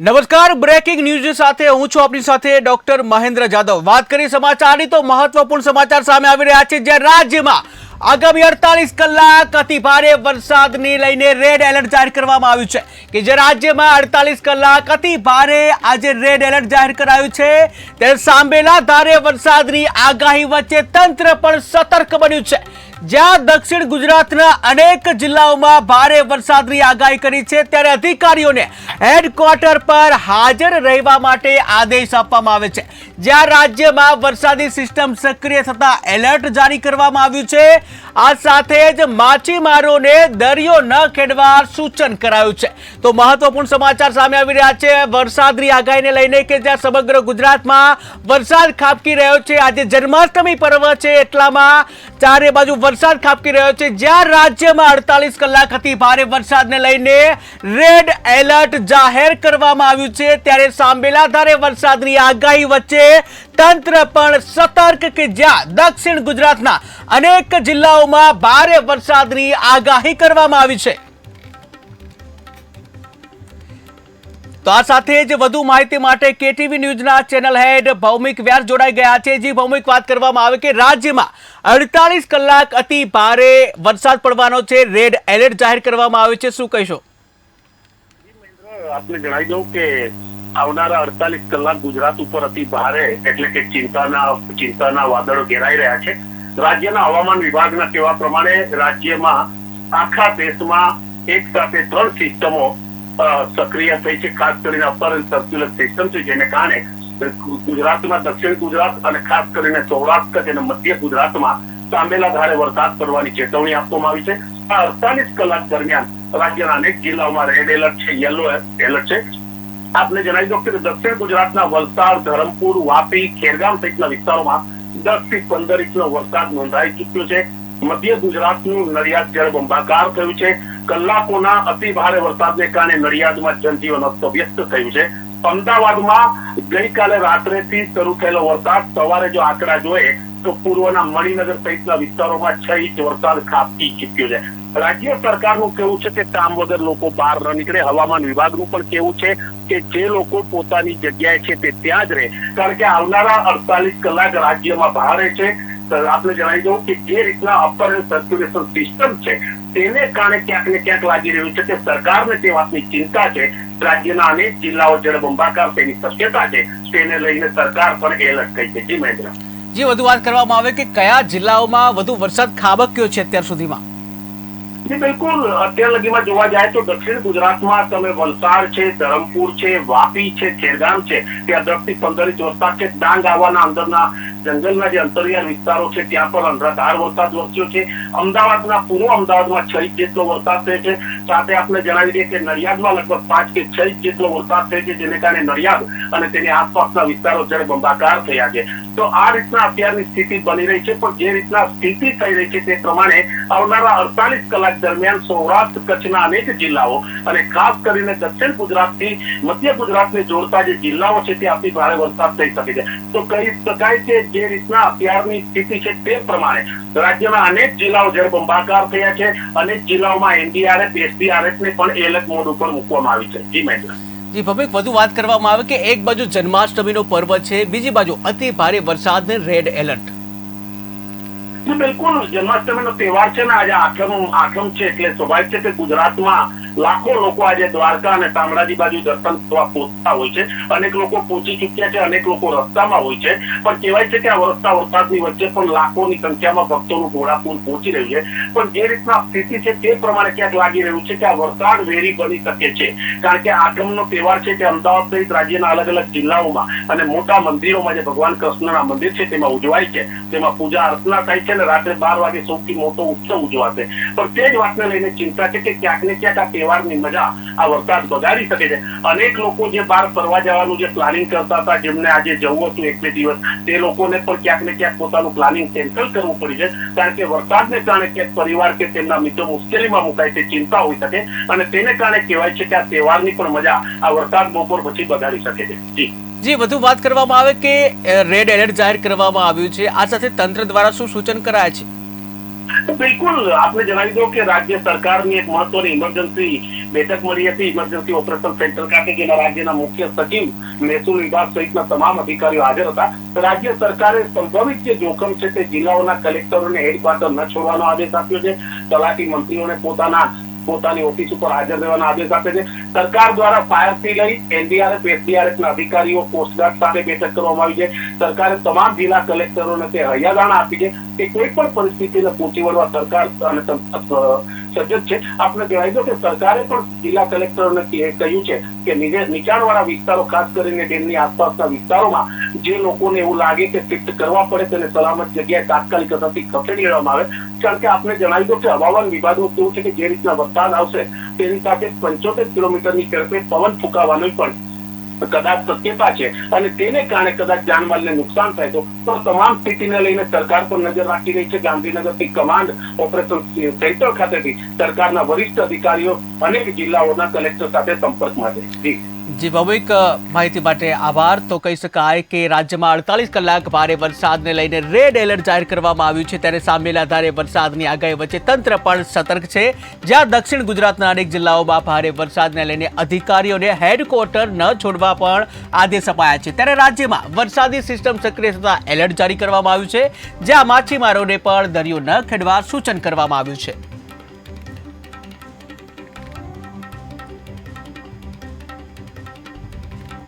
નમસ્કાર breaking news સાથે હું છું આપની સાથે ડોક્ટર મહેન્દ્ર જાદવ. વાત કરી સમાચારની તો મહત્વપૂર્ણ સમાચાર સામે આવી રહ્યા છે જે રાજ્યમાં આગામી અડતાલીસ કલાક અતિ ભારે વરસાદને લઈને રેડ એલર્ટ જાહેર કરવામાં આવ્યું છે કે જે રાજ્યમાં અડતાલીસ કલાક અતિ ભારે આજે રેડ એલર્ટ જાહેર કરાયું છે. ત્યારે સાંભેલા ધારે વરસાદની આગાહી વચ્ચે તંત્ર પણ સતર્ક બન્યું છે. જ્યાં દક્ષિણ ગુજરાતના અનેક જિલ્લાઓમાં ભારે વરસાદની આગાહી કરી છે, ત્યારે અધિકારીઓને હેડક્વાર્ટર પર હાજર રહેવા માટે આદેશ આપવામાં આવે છે. જ્યાં રાજ્યમાં વરસાદી સિસ્ટમ સક્રિય થતા એલર્ટ જારી કરવામાં આવ્યું છે, આ સાથે જ માછીમારોને દરિયો ન ખેડવા સૂચન કરાયું છે. તો મહત્વપૂર્ણ સમાચાર સામે આવી રહ્યા છે, વરસાદની આગાહીને લઈને કે જ્યાં સમગ્ર ગુજરાતમાં વરસાદ ખાબકી રહ્યો છે. આજે જન્માષ્ટમી પર્વ છે, એટલામાં ચારે બાજુ વરસાદ ખાબકી રહ્યો છે. જ્યાં રાજ્યમાં અડતાલીસ કલાક હતી ભારે વરસાદને લઈને રેડ એલર્ટ જાહેર કરવામાં આવ્યું છે. ત્યારે સાંભેલા ધારે વરસાદની આગાહી વચ્ચે તંત્ર પણ સતર્ક કે જ્યાં દક્ષિણ ગુજરાતના અનેક જિલ્લાઓમાં ભારે વરસાદની આગાહી કરવામાં આવી છે. તો આ સાથે જ વધુ માહિતી માટે કેટીવી ન્યૂઝના ચેનલ હેડ ભૌમિક વ્યાસ જોડાઈ ગયા છે. જે, ભૌમિક, વાત કરવામાં આવે કે રાજ્યમાં અડતાલીસ કલાક અતિ ભારે વરસાદ પડવાનો છે. રેડ એલર્ટ જાહેર કરવામાં આવ્યું છે. શું કહીશો? આપને જણાવી દઉં કે આવનારા અડતાલીસ કલાક ગુજરાત ઉપર અતિ ભારે એટલે કે ચિંતાના ચિંતાના વાદળો ઘેરાઈ રહ્યા છે. રાજ્યના હવામાન વિભાગના કહેવા પ્રમાણે રાજ્યમાં આખા દેશમાં એક સાથે ત્રણ સિસ્ટમો સક્રિય થઈ છે ખાસ કરીને અપર સર્ક્યુલર સિસ્ટમ છે, જેને કારણે ગુજરાતમાં, દક્ષિણ ગુજરાત અને ખાસ કરીને સૌરાષ્ટ્ર અને મધ્ય ગુજરાતમાં સાંભેલા ધારે વરસાદ પડવાની ચેતવણી આપવામાં આવી છે. આ અડતાલીસ કલાક દરમિયાન રાજ્યના અનેક જિલ્લાઓમાં રેડ એલર્ટ છે યલો એલર્ટ છે. આપને જણાવી દઉં કે દક્ષિણ ગુજરાતના વલસાડ, ધરમપુર, વાપી, ખેરગામ સહિતના વિસ્તારોમાં દસથી પંદર ઇંચનો વરસાદ નોંધાઈ ચુક્યો છે. મધ્ય ગુજરાતનું નડિયાદ જળબંબાકાર થયું છે. કલાકોના અતિ ભારે વરસાદને કારણે નડિયાદમાં જનજીવન અસ્તવ્યસ્ત થયું છે. અમદાવાદમાં ગઈકાલે રાત્રેથી શરૂ થયેલો વરસાદ સવારે જો આંકડા જોઈએ, તો પૂર્વના મણિનગર સહિતના વિસ્તારોમાં છ ઇંચ વરસાદ ખાબકી ચૂક્યો છે. રાજ્ય સરકારનું કેવું છે કે કામ વગર લોકો બહાર ન નીકળે. હવામાન વિભાગનું પણ કેવું છે કે જે લોકો પોતાની જગ્યાએ છે તે ત્યાં જ રહે. કારણ કે આવનારા અડતાલીસ કલાક રાજ્યમાં ભારે છે. આપણે જણાવી દઉં કે જે રીતના અપર સર્ક્યુલેશન સિસ્ટમ છે તેને કારણે ક્યાંક ને ક્યાંક લાગી રહ્યું છે કે સરકારને તે વાતની ચિંતા છે. રાજ્યના અનેક જિલ્લાઓ જળબંબાકાર તેની શક્યતા છે. તેને લઈને સરકાર પણ એલર્ટ થઈ છે. જી મહેન્દ્ર. જે વધુ વાત કરવામાં આવે કે કયા જિલ્લાઓમાં વધુ વરસાદ ખાબક્યો છે અત્યાર સુધીમાં? જી બિલકુલ. અત્યાર લગીમાં જોવા જાય તો દક્ષિણ ગુજરાતમાં તમે વલસાડ છે ધરમપુર છે વાપી છે ખેરગામ છે. ત્યાં દસથી પંદર ઇંચ વરસાદ છે ડાંગ આવવાના અંદરના જંગલના જે અંતરિયાળ વિસ્તારો છે, ત્યાં પણ અનરાધાર વરસાદ વરસ્યો છે. અમદાવાદના પૂર્વ અમદાવાદમાં છ ઇંચ જેટલો વરસાદ થયો છે. સાથે આપણે જણાવી દઈએ કે નડિયાદમાં લગભગ પાંચ કે છ ઇંચ જેટલો વરસાદ થયો છે, જેને કારણે નડિયાદ અને તેની આસપાસના વિસ્તારો જળબંબાકાર થયા છે. તો આ રીતના અત્યારની સ્થિતિ બની રહી છે, પણ જે રીતના સ્થિતિ થઈ રહી છે તે પ્રમાણે આવનારા અડતાલીસ કલાક દરમિયાન સૌરાષ્ટ્ર, કચ્છના અનેક જિલ્લાઓ અને ખાસ કરીને દક્ષિણ ગુજરાતથી મધ્ય ગુજરાતને જોડતા જે જિલ્લાઓ છે, તે અતિ ભારે વરસાદ થઈ શકે છે. તો કહી શકાય કે જે રીતના અત્યારની સ્થિતિ છે તે પ્રમાણે રાજ્યના અનેક જિલ્લાઓ જળબંબાકાર થયા છે. અનેક જિલ્લાઓમાં એનડીઆરએફ એસડીઆરએફ ને પણ એલર્ટ મોડ ઉપર મૂકવામાં આવી છે. જી મહેન્દ્ર. જી ભવિક વધુ વાત કરવામાં આવે કે એક બાજુ જન્માષ્ટમીનો પર્વ છે બીજી બાજુ અતિ ભારે વરસાદને રેડ એલર્ટ બિલકુલ બિલકુલ. જન્માષ્ટમીનો તહેવાર છે ને આજે આઠમ આઠમ છે એટલે સ્વાભાવિક છે કે ગુજરાતમાં લાખો લોકો આજે દ્વારકા અને શામળાજી બાજુ દર્શન પહોંચતા હોય છે. અનેક લોકો પહોંચી ચુક્યા છે, અનેક લોકો રસ્તામાં હોય છે. પણ કહેવાય છે કે આ વરસતા વરસાદની વચ્ચે પણ લાખોની સંખ્યામાં ભક્તોનું ઘોડાપુર પહોંચી રહ્યું છે. પણ જે રીતના સ્થિતિ છે તે પ્રમાણે ક્યાંક લાગી રહ્યું છે કે આ વરસાદ વેરી બની શકે છે. કારણ કે આગમનો તહેવાર છે તે અમદાવાદ સહિત રાજ્યના અલગ અલગ જિલ્લાઓમાં અને મોટા મંદિરોમાં જે ભગવાન કૃષ્ણના મંદિર છે તેમાં ઉજવાય છે. તેમાં પૂજા અર્ચના થાય છે અને રાત્રે બાર વાગે સૌથી મોટો ઉત્સવ ઉજવાશે. પણ તે જ વાતને લઈને ચિંતા છે કે ક્યાંક ને ક્યાંક આ તહેવારની મજા આ વરસાદ બગાડી શકે છે. અનેક લોકો જે બહાર ફરવા જવાનું જે પ્લાનિંગ કરતા હતા, જેમને આજે જવું હતું એક બે દિવસ, તે લોકોને પણ ક્યાંક ને ક્યાંક પોતાનું પ્લાનિંગ કેન્સલ કરવું પડી છે. કારણ કે વરસાદને કારણે ક્યાંક પરિવાર કે તેમના મિત્રો મુશ્કેલીમાં મુકાય તે ચિંતા હોઈ શકે અને તેને કારણે કહેવાય છે કે આ તહેવારની પણ મજા આ વરસાદ બપોર પછી બગાડી શકે છે. જી. જી, વધુ વાત કરવામાં આવે કે રેડ એલર્ટ જાહેર કરવામાં આવ્યું છે. આ સાથે તંત્ર દ્વારા શું સૂચન કરાયા છે? બિલકુલ. આપને જણાવી દો કે રાજ્ય સરકારની એક મહત્વની ઇમરજન્સી બેઠક મળી હતી. ઇમરજન્સી ઓપરેશન સેન્ટર ખાતે, જેમાં રાજ્યના મુખ્ય સચિવ, મહેસૂલ વિભાગ સહિતના તમામ અધિકારીઓ હાજર હતા. રાજ્ય સરકારે સંભવિત જે જોખમ છે તે જિલ્લાઓના કલેક્ટરોને હેડક્વાર્ટર ન છોડવાનો આદેશ આપ્યો છે. તલાટી મંત્રીઓને પોતાના પોતાની ઓફિસ ઉપર હાજર રહેવાના આદેશ આપે છે. સરકાર દ્વારા ફાયરથી લઈ એનડીઆરએફ એસડીઆરએફ ના અધિકારીઓ કોસ્ટગાર્ડ સાથે બેઠક કરવામાં આવી છે. સરકારે તમામ જિલ્લા કલેક્ટરોને તે હૈયાદાણા આપી છે કે કોઈ પણ પરિસ્થિતિને પહોંચી વળવા સરકાર અને સજ્જ છે. આપણે જણાવી દો કે સરકારે પણ જિલ્લા કલેક્ટરોને કહ્યું છે કે નીચાણવાળા વિસ્તારો, ખાસ કરીને ડેમની આસપાસના વિસ્તારોમાં જે લોકોને એવું લાગે કે શિફ્ટ કરવા પડે તેને સલામત જગ્યાએ તાત્કાલિક અસરથી ખસેડી લેવામાં આવે, કારણ કે આપણે જણાવી દો કે હવામાન વિભાગનું કેવું છે કે જે રીતના વરસાદ આવશે તેની સાથે પંચોતેર કિલોમીટરની ઝડપે પવન ફૂંકાવાની પણ કદાચ શક્યતા છે અને તેને કારણે કદાચ જાનમાલને નુકસાન થાય તો તો તમામ સ્થિતિને લઈને સરકાર પર નજર રાખી રહી છે. ગાંધીનગરથી કમાન્ડ ઓપરેશન સેન્ટર ખાતેથી સરકારના વરિષ્ઠ અધિકારીઓ અનેક જિલ્લાઓના કલેક્ટર સાથે સંપર્કમાં છે. જી. જી, ભૌમિક માહિતી માટે આભાર. તો કહી શકાય કે રાજ્યમાં અડતાલીસ કલાક ભારે વરસાદને લઈને રેડ એલર્ટ જાહેર કરવામાં આવ્યું છે. ત્યારે સામેલ આધારે વરસાદની આગાહી વચ્ચે તંત્ર પણ સતર્ક છે. જ્યાં દક્ષિણ ગુજરાતના અનેક જિલ્લાઓમાં ભારે વરસાદને લઈને અધિકારીઓને હેડક્વાર્ટર ન છોડવા પણ આદેશ અપાયા છે. ત્યારે રાજ્યમાં વરસાદી સિસ્ટમ સક્રિય થતા એલર્ટ જારી કરવામાં આવ્યું છે. જ્યાં માછીમારોને પણ દરિયો ન ખેડવા સૂચન કરવામાં આવ્યું છે.